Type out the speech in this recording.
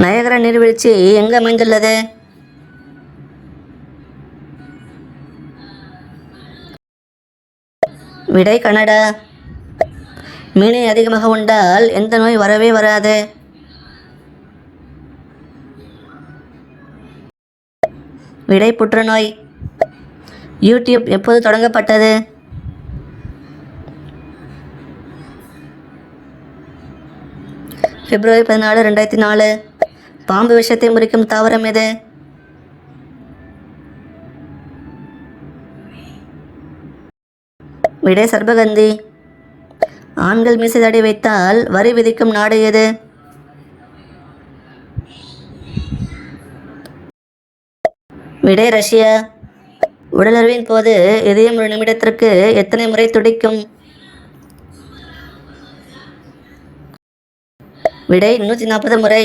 நயகர நீர்வீழ்ச்சி எங்கே அமைந்துள்ளது? விடை கனடா மீனை அதிகமாக உண்டால் எந்த நோய் வரவே வராது. விடை புற்றுநோய். யூடியூப் எப்போது தொடங்கப்பட்டது? பிப்ரவரி பதினாலு ரெண்டாயிரத்தி நாலு. பாம்பு விஷத்தை முறிக்கும் தாவரம் எது? விடை சர்பகந்தி. ஆண்கள் மீசை தடி வைத்தால் வரி விதிக்கும் நாடு எது? விடை ரஷ்யா. உடலுறவின் போது இதயம் ஒரு நிமிடத்திற்கு எத்தனை முறை துடிக்கும்? விடை நூற்றி நாற்பது முறை.